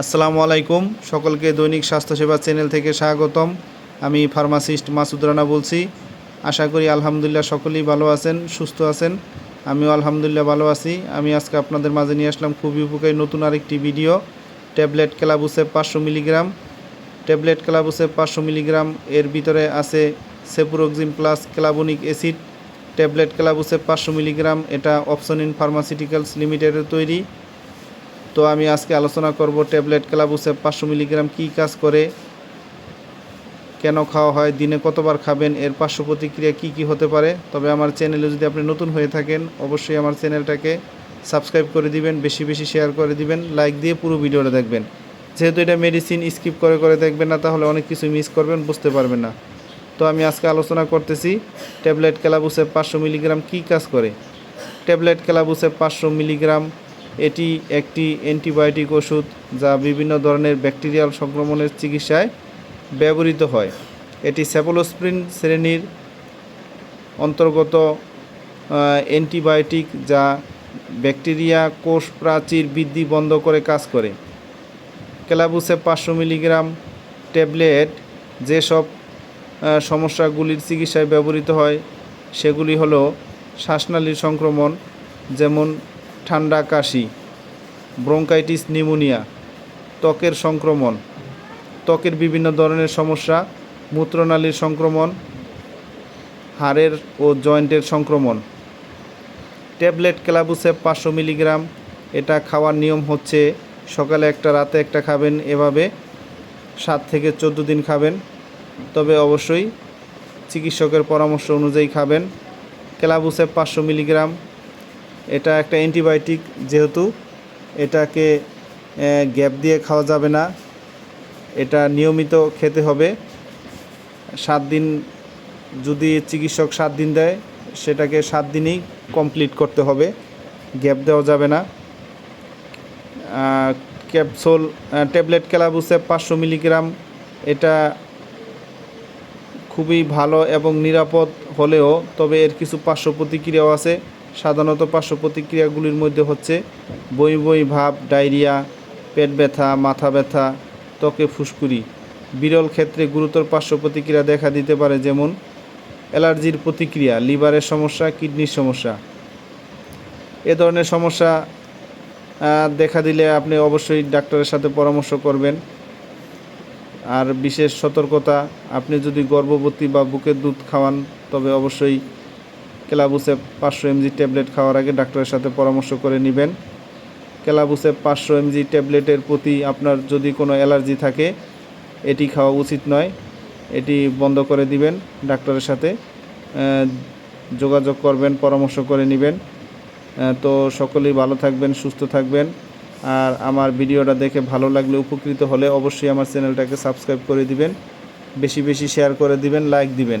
আসসালামু আলাইকুম। সকলকে দৈনিক স্বাস্থ্যসেবা চ্যানেল থেকে স্বাগতম। আমি ফার্মাসিস্ট মাসুদ রানা বলছি। আশা করি আলহামদুলিল্লাহ সকলেই ভালো আছেন, সুস্থ আছেন। আমিও আলহামদুলিল্লাহ ভালো আছি। আমি আজকে আপনাদের মাঝে নিয়ে আসলাম খুবই উপকারী নতুন আরেকটি ভিডিও। ট্যাবলেট ক্লাবুসে পাঁচশো মিলিগ্রাম। ট্যাবলেট ক্লাবুসে পাঁচশো মিলিগ্রাম এর ভিতরে আছে cefuroxime plus clavulanic acid. Tablet ক্লাবুসে পাঁচশো মিলিগ্রাম এটা অপশন ইন ফার্মাসিউটিক্যালস লিমিটেডের তৈরি। তো আমি আজকে আলোচনা করব ট্যাবলেট ক্লাবুসে পাঁচশো মিলিগ্রাম কী কাজ করে, কেন খাওয়া হয়, দিনে কতবার খাবেন, এর পার্শ্ব প্রতিক্রিয়া কী কী হতে পারে। তবে আমার চ্যানেলে যদি আপনি নতুন হয়ে থাকেন, অবশ্যই আমার চ্যানেলটাকে সাবস্ক্রাইব করে দিবেন, বেশি বেশি শেয়ার করে দিবেন, লাইক দিয়ে পুরো ভিডিওটা দেখবেন। যেহেতু এটা মেডিসিন স্কিপ করে করে দেখবেন না, তাহলে অনেক কিছু মিস করবেন, বুঝতে পারবেন না। তো আমি আজকে আলোচনা করতেছি ট্যাবলেট ক্যালাবুসে পাঁচশো মিলিগ্রাম কী কাজ করে। ট্যাবলেট ক্যালাবুসে পাঁচশো মিলিগ্রাম এটি একটি অ্যান্টিবায়োটিক ওষুধ যা বিভিন্ন ধরনের ব্যাকটেরিয়াল সংক্রমণের চিকিৎসায় ব্যবহৃত হয়। এটি স্যাপোলোস্প্রিন শ্রেণির অন্তর্গত অ্যান্টিবায়োটিক যা ব্যাকটেরিয়া কোষ প্রাচীর বৃদ্ধি বন্ধ করে কাজ করে। ক্যালাবুসে পাঁচশো মিলিগ্রাম ট্যাবলেট যেসব সমস্যাগুলির চিকিৎসায় ব্যবহৃত হয়, সেগুলি হলো শ্বাসনালীর সংক্রমণ, যেমন ঠান্ডা কাশি ব্রঙ্কাইটিস, নিউমোনিয়া, ত্বকের সংক্রমণ, ত্বকের বিভিন্ন ধরনের সমস্যা, মূত্রনালীর সংক্রমণ, হাড়ের ও জয়েন্টের সংক্রমণ। ট্যাবলেট ক্লাবুসে পাঁচশো মিলিগ্রাম, এটা খাওয়ার নিয়ম হচ্ছে সকালে একটা, রাতে একটা খাবেন এভাবে, সাত থেকে চোদ্দ দিন খাবেন। তবে অবশ্যই চিকিৎসকের পরামর্শ অনুযায়ী খাবেন। ক্লাবুসে পাঁচশো মিলিগ্রাম এটা একটা অ্যান্টিবায়োটিক যেহেতু, এটাকে গ্যাপ দিয়ে খাওয়া যাবে না। এটা নিয়মিত খেতে হবে। সাত দিন যদি চিকিৎসক সাত দিন দেয়, সেটাকে সাত দিনেই কমপ্লিট করতে হবে। গ্যাপ দেওয়া যাবে না। ক্যাপসুল ট্যাবলেট ক্যালাবুসে পাঁচশো মিলিগ্রাম, এটা খুবই ভালো এবং নিরাপদ হলেও, তবে এর কিছু পার্শ্ব প্রতিক্রিয়াও আছে। সাধারণত পার্শ্ব প্রতিক্রিয়াগুলির মধ্যে হচ্ছে বই বই ভাব, ডায়রিয়া, পেট ব্যথা, মাথা ব্যথা, ত্বকে ফুসকুড়ি। বিরল ক্ষেত্রে গুরুতর পার্শ্ব প্রতিক্রিয়া দেখা দিতে পারে যেমন অ্যালার্জির প্রতিক্রিয়া, লিভারের সমস্যা, কিডনির সমস্যা। এ ধরনের সমস্যা দেখা দিলে আপনি অবশ্যই ডাক্তারের সাথে পরামর্শ করবেন। আর বিশেষ সতর্কতা, আপনি যদি গর্ভবতী বা বুকের দুধ খাওয়ান, তবে অবশ্যই ক্লাবুসে পাঁচশো এমজি ট্যাবলেট খাওয়ার আগে ডাক্তারের সাথে পরামর্শ করে নেবেন। ক্লাবুসে পাঁচশো এমজি ট্যাবলেটের প্রতি আপনার যদি কোনো অ্যালার্জি থাকে, এটি খাওয়া উচিত নয়। এটি বন্ধ করে দিবেন ডাক্তারের সাথে। যোগাযোগ করবেন, পরামর্শ করে নেবেন। তো সকলেই ভালো থাকবেন, সুস্থ থাকবেন। আর আমার ভিডিওটা দেখে ভালো লাগলে, উপকৃত হলে অবশ্যই আমার চ্যানেলটাকে সাবস্ক্রাইব করে দিবেন। বেশি বেশি শেয়ার করে দিবেন, লাইক দিবেন।